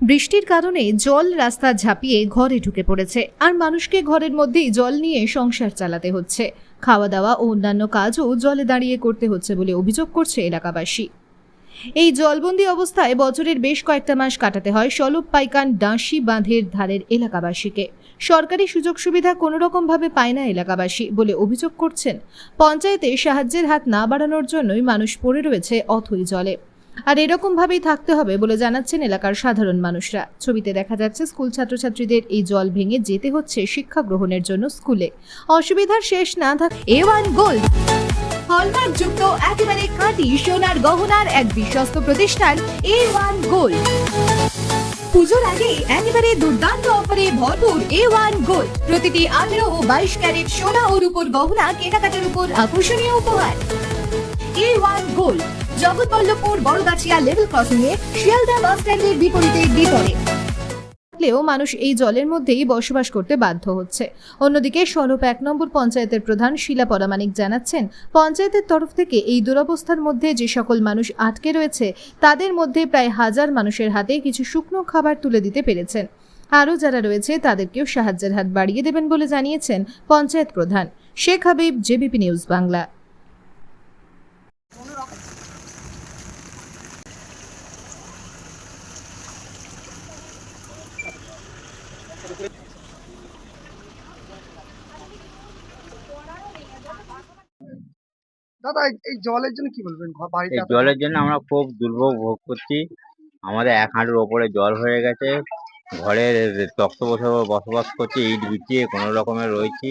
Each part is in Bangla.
বৃষ্টির কারণে জল রাস্তা ঝাঁপিয়ে ঘরে ঢুকে পড়েছে। আর মানুষকে ঘরের মধ্যেই জল নিয়ে সংসার চালাতে হচ্ছে। খাওয়া দাওয়া ও অন্যান্য কাজও জলে দাঁড়িয়ে করতে হচ্ছে বলে অভিযোগ করছে এলাকাবাসী। এই জলবন্দি অবস্থায় বছরের বেশ কয়েকটা মাস কাটাতে হয় সলব, পাইকান ডাঁশি বাঁধের ধারের এলাকাবাসীকে। সরকারি সুযোগ সুবিধা কোনো রকমভাবে পায় না এলাকাবাসী বলে অভিযোগ করছেন। পঞ্চায়েতে সাহায্যের হাত না বাড়ানোর জন্যই মানুষ পড়ে রয়েছে অথই জলে। আর এরকম ভাবেই থাকতে হবে বলে জানাচ্ছেন এলাকার সাধারণ মানুষরা। ছবিতে দেখা যাচ্ছে, স্কুল ছাত্রছাত্রীদের এই জল ভেঙে যেতে হচ্ছে শিক্ষা গ্রহণের জন্য স্কুলে। অসুবিধার শেষ না থাক, এ ওয়ান গোল্ড। হলমার্ক যুক্ত, একেবারে খাঁটি, সোনার গহনার এক বিশ্বস্ত প্রতিষ্ঠান, এ ওয়ান গোল্ড। পুজোর আগে একেবারে দুর্দান্ত অফারে ভরপুর এ ওয়ান গোল্ড। প্রতিটি আঠেরো ও বাইশ ক্যারেট সোনা ও রূপোর গহনা, কেনাকাটার উপর আকর্ষণীয় উপহার। A one gold. Jagatballavpur Bargachhia level crossing A Sealdah bus স্ট্যান্ডের বিপরীতে বিপরে থাকলেও মানুষ এই জলের মধ্যেই বসবাস করতে বাধ্য হচ্ছে। অন্যদিকে স্বরূপ এক নম্বর পঞ্চায়েতের প্রধান শিলা পরামানিক জানাচ্ছেন, পঞ্চায়েতের তরফ থেকে এই দুরবস্থার মধ্যে যে সকল মানুষ আটকে রয়েছে, তাদের মধ্যে প্রায় হাজার মানুষের হাতে কিছু শুকনো খাবার তুলে দিতে পেরেছেন। আরও যারা রয়েছে, তাদেরকেও সাহায্যের হাত বাড়িয়ে দেবেন বলে জানিয়েছেন পঞ্চায়েত প্রধান। Sheikh Habib, JBP news Bangla. দাদা এই- জলের জন্য কি বলবেন? বাড়িতে এই জলের জন্য আমরা খুব দুর্ভোগ ভোগ করছি। আমাদের এক হাঁটুর ওপরে জল হয়ে গেছে। ঘরে তক্ত বসে বসবাস করছি ইট বিছিয়ে কোনো রকমে রয়েছি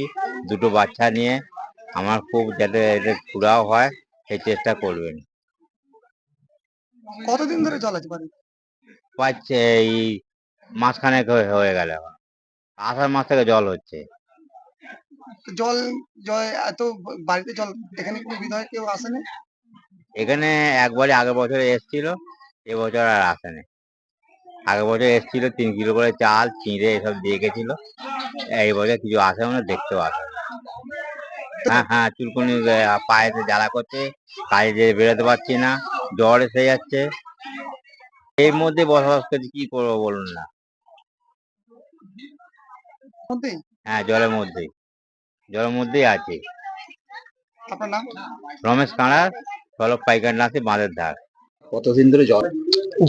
দুটো বাচ্চা নিয়ে। আমার খুব যাতে এটা পুরাও হয় সেই চেষ্টা করবেন। কতদিন ধরে জল আছে পাচ্ছে এই মাঝখানে হয়ে গেল আষাঢ় মাস থেকে জল হচ্ছে। জল জল এত বাড়িতে জল এখানে কোনো বিধায়ক কেউ আসেনি? এখানে একবারই আগের বছর এসছিল এবছর আর আসেনি। আগের বছর এসছিল তিন কিলো করে চাল চিঁড়ে এসব দিয়ে গেছিল। এই বছর কিছু আসে না দেখতেও আসে না। হ্যাঁ হ্যাঁ চুলকুনি পায়েতে জ্বালা করছে কাজে যেয়ে বেরোতে পারছি না জ্বর এসে যাচ্ছে। এর মধ্যে বসবাস করছি কি করব বলুন না। হ্যাঁ জলের মধ্যেই। জলের মধ্যেই আছে। আপনার নাম? রমেশ কাঁড়া সলভ পাইকার নাচে বাঁধের ধার। কতদিন ধরে জল?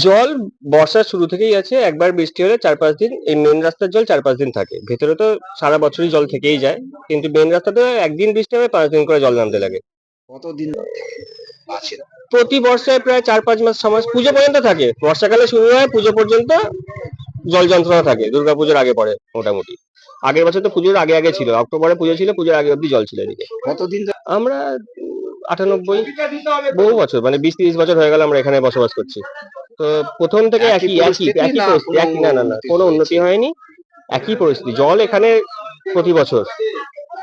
জল বর্ষার শুরু থেকেই আছে একবার বৃষ্টি হলে চার পাঁচ দিন এই মেন রাস্তার জল চার পাঁচ দিন থাকে। ভেতরে তো সারা বছরই জল থেকেই যায় কিন্তু মেন রাস্তাতে একদিন বৃষ্টি হবে পাঁচ দিন করে জল নামতে লাগে। কতদিন আছে? প্রতি বর্ষায় প্রায় চার পাঁচ মাস ছ মাস পুজো পর্যন্ত থাকে। বর্ষাকালে শুরু হয় পুজো পর্যন্ত জল যন্ত্রণা থাকে দুর্গাপুজোর আগে পরে মোটামুটি। আগের বছর তো পুজোর আগে আগে ছিল অক্টোবরে পুজো ছিল পুজোর আগে অব্দি জল ছিল এদিকে। কতদিন আমরা আটানব্বই বহু বছর মানে বিশ তিরিশ বছর হয়ে গেল আমরা এখানে বসবাস করছি। তো প্রথম থেকে একই একই একই পরিস্থিতি একই না না না কোনো উন্নতি হয়নি একই পরিস্থিতি জল এখানে প্রতি বছর।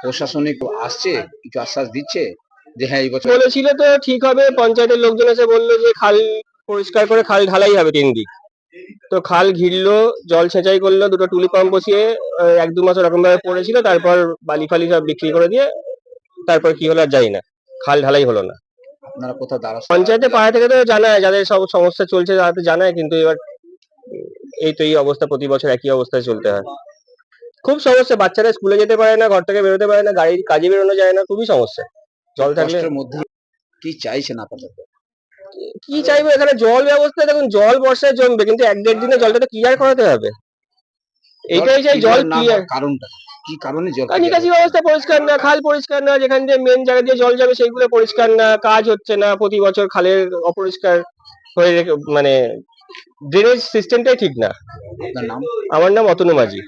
প্রশাসনিক আসছে কিছু আশ্বাস দিচ্ছে যে হ্যাঁ এই বছর বলেছিল তো ঠিক হবে পঞ্চায়েতের লোকজন এসে বলল যে খাল পরিষ্কার করে খাল ঢালাই হবে তিন দিক তো খাল ঘিরলো জল ছেঁচাই করল দুটো টুলি পাম্প বসিয়ে এক দু মাস ওরকম ভাবে পড়েছিল তারপর বালি ফালি সব বিক্রি করে দিয়ে তারপর কি হলো আর জানি না খাল ঢালাই হলো না। আপনারা কোথাও দ্বারস্থ পঞ্চায়েতের পাড়া থেকে তো জানায় যাদের সব সমস্যা চলছে তারা তো জানায় কিন্তু এবার এই তো এই অবস্থা প্রতি বছর একই অবস্থায় চলতে হয়। খুব সমস্যা বাচ্চারা স্কুলে যেতে পারে না ঘর থেকে বেরোতে পারে না গাড়ির কাজে বেরোনো যায় না খুবই সমস্যা। জল থাকলে মধ্যে কি চাইছেন আপাতত কি চাইব? এখানে জল ব্যবস্থা দেখুন জল বর্ষায় জমবে কিন্তু এক দেড় দিনে জলটা তো ক্লিয়ার করাতে হবে। এইটাই চাই জল ক্লিয়ার কারণটা কি? কারণে জল নিকাশি ব্যবস্থা পরিষ্কার না খাল পরিষ্কার না যেখান দিয়ে মেন জায়গা দিয়ে জল যাবে সেগুলো পরিষ্কার না কাজ হচ্ছে না প্রতি বছর খালের অপরিষ্কার হয়ে রেখে- মানে ড্রেনেজ সিস্টেমটাই ঠিক না। আমার নাম অতনু মাঝি।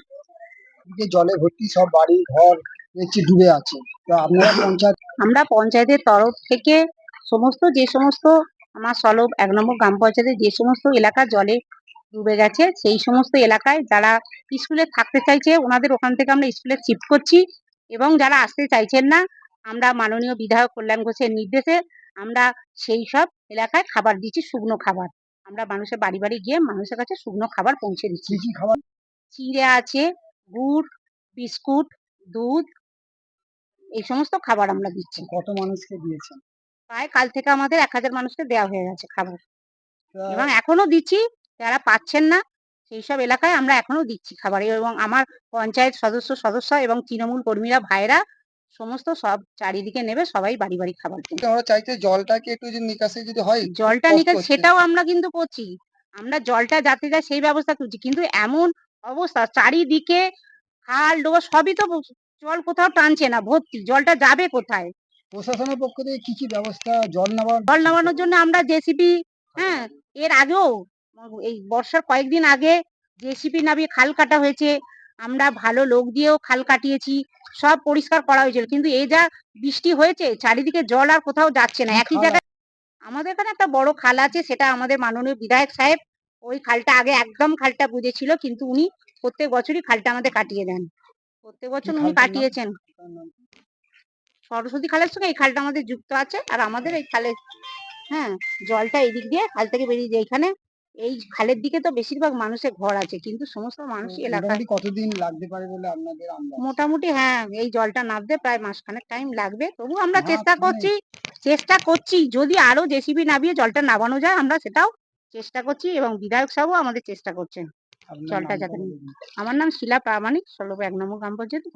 জলে ভর্তি সব বাড়ি ঘর দেখছি ডুবে আছে। তো আপনারা পঞ্চায়েত আমরা পঞ্চায়েতের তরফ থেকে সমস্ত যে সমস্ত আমার সলভ এক নম্বর গ্রাম পঞ্চায়েতের যে সমস্ত এলাকা জলে ডুবে গেছে সেই সমস্ত এলাকায় যারা স্কুলে থাকতে চাইছে ওনাদের ওখান থেকে আমরা স্কুলে শিফট করছি এবং যারা আসতে চাইছেন না আমরা মাননীয় বিধায়ক কল্যাণ ঘোষের নির্দেশে আমরা সেই সব এলাকায় খাবার দিচ্ছি শুকনো খাবার। আমরা মানুষের বাড়ি বাড়ি গিয়ে মানুষের কাছে শুকনো খাবার পৌঁছে দিচ্ছি। খাবার? চিড়ে আছে গুড় বিস্কুট দুধ এই সমস্ত খাবার আমরা দিচ্ছি। কত মানুষকে দিয়েছেন? প্রায় কাল থেকে আমাদের এক হাজার মানুষকে দেওয়া হয়ে গেছে খাবার। এবং এখনও দিচ্ছি যারা পাচ্ছেন না সেই সব এলাকায় আমরা এখনও দিচ্ছি খাবার। এবং আমার পঞ্চায়েত সদস্য সদস্য এবং তৃণমূল কর্মীরা ভাইরা সমস্ত সব চারিদিকে নেবে সবাই বাড়ি বাড়ি খাবার আমরা চাইতে জলটাকে একটু যদি নিকাশে যদি হয় জলটা নিকাশ সেটাও আমরা কিন্তু করছি। আমরা জলটা যাতে যায় সেই ব্যবস্থা করছি। কিন্তু এমন অবস্থা চারিদিকে খাল ডোবা সবই তো জল কোথাও টানছে না ভর্তি। জলটা যাবে কোথায়? প্রশাসনের পক্ষ থেকে কি কি ব্যবস্থা জল নেওয়ার? জল নামানোর জন্য আমরা জেসিপি হ্যাঁ এর আগেও এই বর্ষার কয়েকদিন আগে জেসিপি নামিয়ে খাল কাটা হয়েছে। আমরা ভালো লোক দিয়েও খাল কাটিয়েছি সব পরিষ্কার করা হয়েছিল। কিন্তু এই যা বৃষ্টি হয়েছে চারিদিকে জল আর কোথাও যাচ্ছে না। একই জায়গায় আমাদের এখানে একটা বড় খাল আছে সেটা আমাদের মাননীয় বিধায়ক সাহেব ওই খালটা আগে একদম খালটা বুঝেছিল কিন্তু উনি প্রত্যেক বছরই খালটা আমাদের কাটিয়ে দেন। প্রত্যেক বছর উনি কাটিয়েছেন। সরস্বতী খালের সঙ্গে এই খালটা আমাদের যুক্ত আছে আর আমাদের এই খালে হ্যাঁ জলটা এদিক দিয়ে খাল থেকে বেরিয়ে যায়। এখানে এই খালের দিকে তো বেশিরভাগ মানুষের ঘর আছে কিন্তু সমস্ত মানুষ এলাকায় মোটামুটি কতদিন লাগতে পারে বলে আপনাদের মোটামুটি হ্যাঁ এই জলটা নামতে প্রায় মাসখানেক টাইম লাগবে। তবু আমরা চেষ্টা করছি চেষ্টা করছি যদি আরও জেসিবি নামিয়ে জলটা নামানো যায় আমরা সেটাও চেষ্টা করছি এবং বিধায়ক সাহেবও আমাদের চেষ্টা করছেন জলটা যাতে আমার নাম শিলা প্রামাণিক ষোলো এক নম্বর গ্রাম পঞ্চায়েত